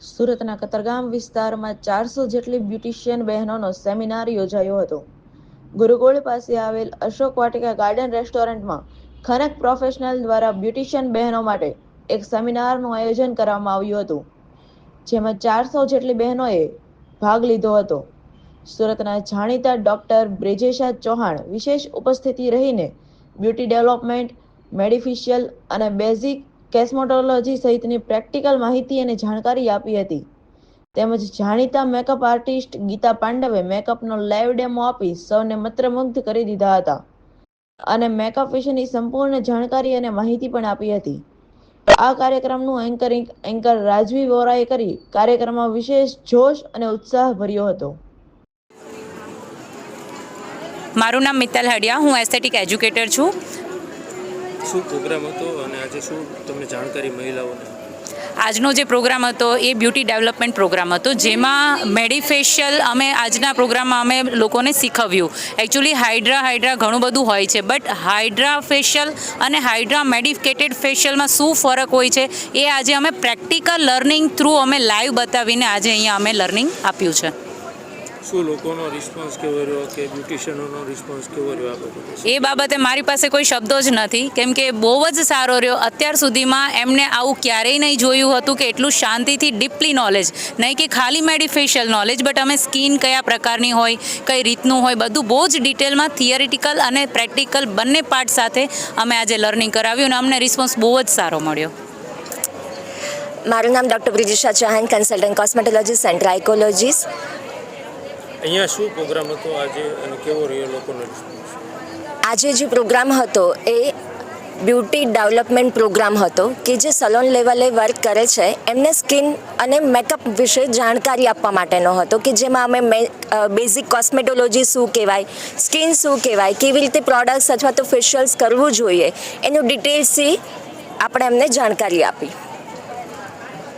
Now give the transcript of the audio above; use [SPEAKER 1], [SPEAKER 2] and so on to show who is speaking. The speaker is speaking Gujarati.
[SPEAKER 1] સુરતના કતરગામ વિસ્તારમાં ચારસો જેટલી બ્યુટિશિયન બહેનોનો સેમિનાર યોજાયો હતો. ગુરુકુળ પાસે આવેલ અશોક વાટિકા ગાર્ડન રેસ્ટોરન્ટમાં ખનક પ્રોફેશનલ દ્વારા બ્યુટિશિયન બહેનો માટે એક સેમિનારનું આયોજન કરવામાં આવ્યું હતું, જેમાં ચારસો જેટલી બહેનોએ ભાગ લીધો હતો. સુરતના જાણીતા ડોક્ટર બ્રિજેશા ચૌહાણ વિશેષ ઉપસ્થિતિ રહીને બ્યુટી ડેવલપમેન્ટ, મેડિફિશિયલ અને બેઝિક કેસ્મોટોલોજી સહિતની પ્રેક્ટિકલ માહિતી અને જાણકારી આપી હતી. તેમજ જાણીતા મેકઅપ આર્ટિસ્ટ ગીતા પાંડવે મેકઅપનો લાઈવ ડેમો આપી સૌને મંત્રમુગ્ધ કરી દીધા હતા. અને મેકઅપ વિશેની સંપૂર્ણ જાણકારી અને માહિતી પણ આપી હતી. આ કાર્યક્રમનું એન્કરિંગ એન્કર રાજવી વોરાએ કરી કાર્યક્રમમાં વિશેષ જોશ અને ઉત્સાહ ભર્યો હતો.
[SPEAKER 2] મારું નામ મિત્તલ હડિયા, હું એસ્થેટિક એજ્યુકેટર છું.
[SPEAKER 3] શું પ્રોગ્રામ હતો અને આજે શું તમને જાણકારી મહિલાઓને
[SPEAKER 2] આજનો જે પ્રોગ્રામ હતો એ બ્યુટી ડેવલપમેન્ટ પ્રોગ્રામ હતો, જેમાં મેડિફેશિયલ અમે આજના પ્રોગ્રામમાં અમે લોકોને શીખવ્યું. એકચ્યુઅલી હાઇડ્રા હાઇડ્રા ઘણું બધું હોય છે બટ હાઇડ્રા ફેશિયલ અને હાઇડ્રા મેડિકેટેડ ફેશિયલમાં શું ફરક હોય છે, એ આજે અમે પ્રેક્ટિકલ લર્નિંગ થ્રુ અમે લાઈવ બતાવીને આજે અહીંયા અમે લર્નિંગ આપ્યું છે.
[SPEAKER 3] શું લોકોનો રિસ્પોન્સ કેવો રહ્યો કે બ્યુટિશિયનોનો રિસ્પોન્સ કેવો રહ્યો આ બાબતે
[SPEAKER 2] એ બાબતે મારી પાસે કોઈ શબ્દો જ નથી. કેમ કે બહુ જ સારો રહ્યો. અત્યાર સુધીમાં એમને આવું ક્યારેય નહીં જોયું હતું કે એટલું શાંતિથી ડીપલી નોલેજ નહીં કે ખાલી મેડિફેશિયલ નોલેજ બટ અમે સ્કિન કયા પ્રકારની હોય કઈ રીતનું હોય બધું બહુ જ ડિટેલમાં થિયરિટિકલ અને પ્રેક્ટિકલ બંને પાર્ટ સાથે અમે આજે લર્નિંગ કરાવ્યું અને અમને રિસ્પોન્સ બહુ જ સારો મળ્યો.
[SPEAKER 4] મારું નામ doctor Brijisha Chauhan consultant cosmetologist and trichologist
[SPEAKER 3] અહીંયા શું પ્રોગ્રામ હતો આજે અને કેવો રહ્યો લોકોનો
[SPEAKER 4] આજે જે પ્રોગ્રામ હતો એ બ્યુટી ડેવલપમેન્ટ પ્રોગ્રામ હતો કે જે સલોન લેવલે વર્ક કરે છે, એમને સ્કિન અને મેકઅપ વિશે જાણકારી આપવા માટેનો હતો કે જેમાં અમે બેઝિક કોસ્મેટોલોજી શું કહેવાય સ્કિન શું કહેવાય, કેવી રીતે પ્રોડક્ટ્સ અથવા તો ફેશિયલ્સ કરવું જોઈએ, એનું ડિટેલ્સથી આપણે એમને જાણકારી આપી.